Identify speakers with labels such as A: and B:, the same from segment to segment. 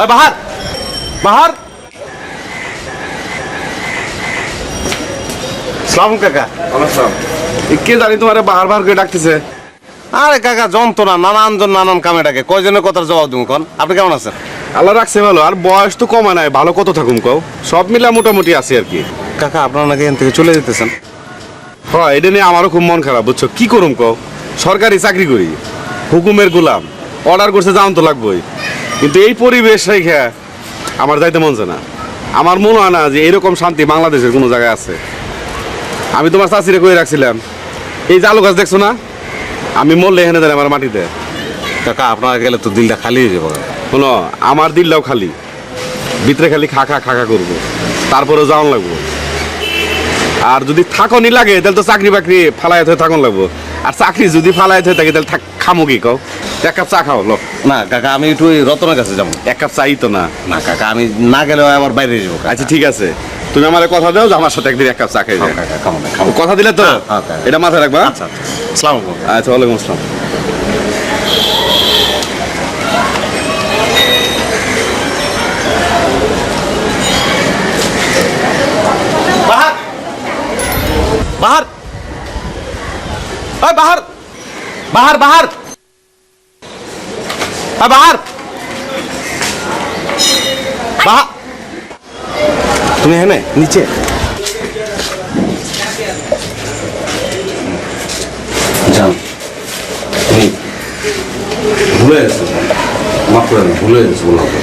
A: ওই বাহার! বাহার! সালাম কাকা।
B: কে জানি তোমার বাহার বাহার করে ডাকতেছে।
A: আরে কাকা যন্ত্রণা নানান জন নানান কামে ডাকে। কয়জনের কথার জবাব দিব কোন? আপনি কেমন আছেন?
B: আল্লাহ রাখছে ভালো আর বয়স তো কমে নাই ভালো কত থাকুম কও? সব মিলা মোটামুটি আছে আর কি।
A: কাকা আপনারা নাকি এখান থেকে চলে যেতেছেন?
B: হয় এটা নিয়ে আমারও খুব মন খারাপ বুঝছ? কি করুম কও? সরকারি চাকরি করি হুকুমের গোলাম অর্ডার করছে যাওন তো লাগবেই। কিন্তু এই পরিবেশ রেখে আমার যাইতে মন চায় না। আমার মনে হয় না যে এরকম শান্তি বাংলাদেশের কোনো জায়গায় আছে। আমি তোমার চাষিরে কয়ে রাখছিলাম এই যে আলু গাছ দেখছ না? আমি মরলে এখানে দেয় আমার মাটিতে।
A: কাকা আপনারা গেলে তো দিলটা খালি হয়ে যাবে।
B: শোনো আমার দিলটাও খালি। ভিতরে খালি খা খা খা খা করব। তারপরে যাওয়ান লাগবো। আর যদি থাকনি লাগে তাহলে তো চাকরি বাকরি ফালাইতে থাকুন লাগবো। আর চাকরি যদি ফালাইতে থাকে তাহলে থাক খামো কি কও? এক কাপ চা খাও লো।
A: না কাকা আমি একটু ওই রতনের কাছে যাব।
B: এক কাপ চাই তো না।
A: না কাকা আমি না গেলেও আবার বাইরে যাব
B: আচ্ছা ঠিক আছে। তুমি আমার কথা দাও যে আমার সাথে একদিন এক কাপ চা খাই
A: খাও খাও
B: কথা দিলে তো?
A: হ্যাঁ, হ্যাঁ।
B: এটা মাথায় রাখবা।
A: আচ্ছা আচ্ছা।
B: আচ্ছা ওয়ালাইকুম আসসালাম।
A: বাহার! বাহার! ওই বাহার বাহার। ওই বাহার। বাহার তুমি এখানে নিচে। যান তুমি ভুলে গেছো। মাফ করে দাও, ভুলে গেছো বললাম তো।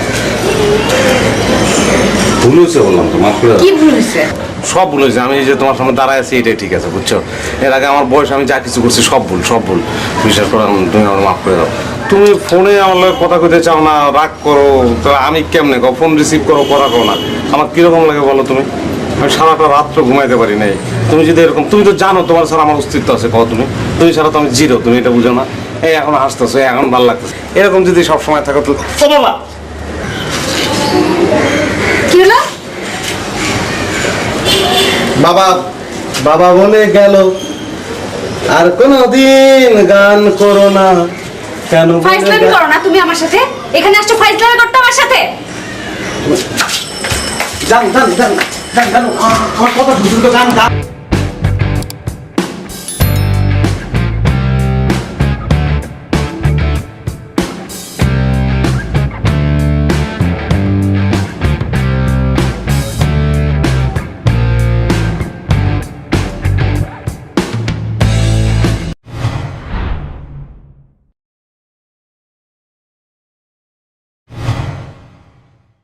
A: ভুল হয়েছে বললাম মাফ করে সব ভুল হয়েছে। আমি যে তোমার সামনে দাঁড়ায় আছি, এটাই ঠিক আছে, বুঝছ? এর আগে আমার বয়স, আমি যা কিছু করছি সব ভুল সব ভুল। বিশ্বাস করো তুমি আমার মাফ করে দাও। তুমি ফোনে আমার কথা কইতে চাও না, রাগ করো, তো আমি কেমনে কো ফোন রিসিভ করো, কথা করো না। আমার কীরকম লাগে বলো তুমি? আমি সারাটা রাত্র ঘুমাইতে পারি নাই। তুমি যদি এরকম, তুমি তো জানো তোমার ছাড়া আমার অস্তিত্ব আছে, কও তুমি? তুমি ছাড়া তো আমি জিরো, তুমি এটা বুঝো না? এই এখন হাসতেছো এখন ভালো লাগতেছে। এরকম যদি সব সময় থাকো, তো বাবা
C: কি হলো
A: বাবা বাবা বলে গেল আর কোনদিন গান করো না। কেন
C: ফাইজলামি করো না তুমি আমার সাথে। এখানে আসছো ফাইজলামি করতে আমার সাথে?
A: যান যান যান যান যান। কত তো গান গান